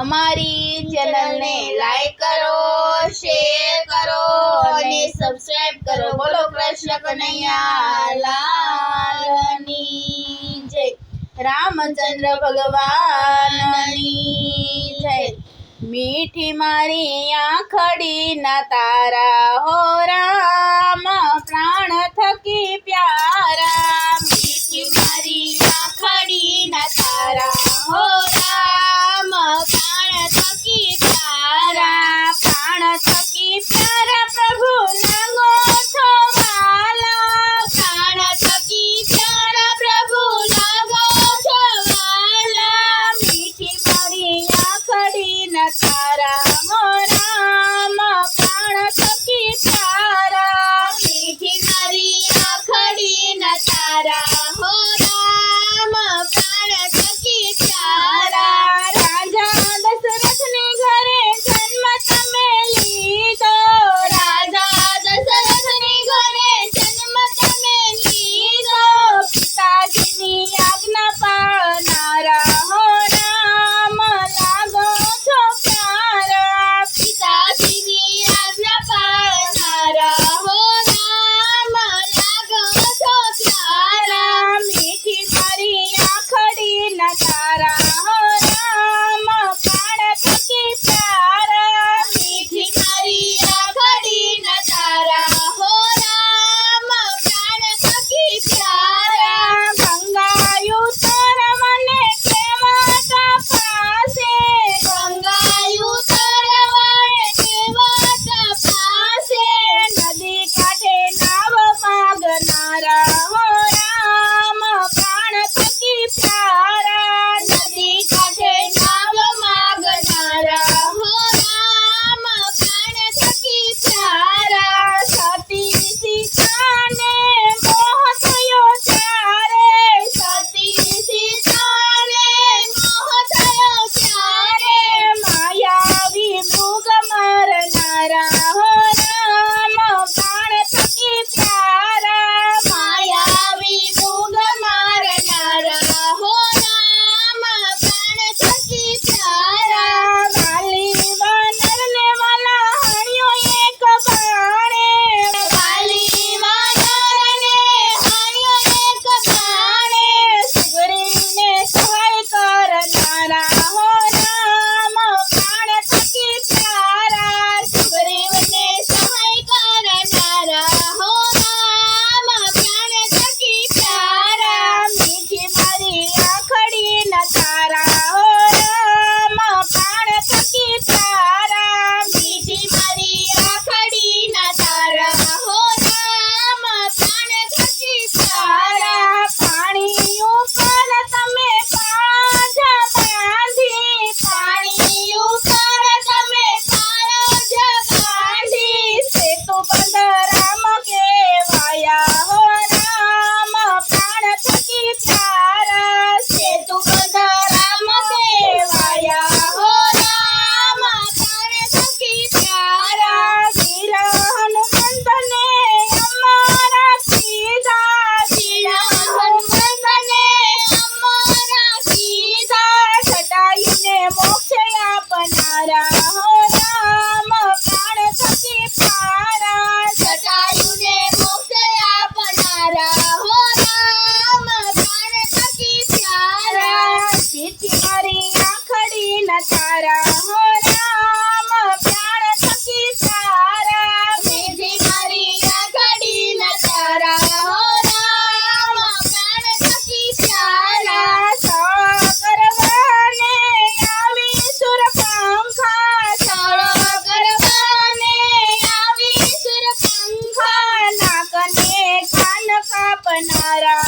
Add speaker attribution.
Speaker 1: અમારી ચેનલને લાઈક કરો શેર કરો અને સબસ્ક્રાઇબ કરો. બોલો કૃષ્ણ કનૈયા લાલની જય. રામચંદ્ર ભગવાનની જય. મીઠી મારી આંખડી ના તારા હો, રામ. પ્રાણ થકી પ્યારા. Para para!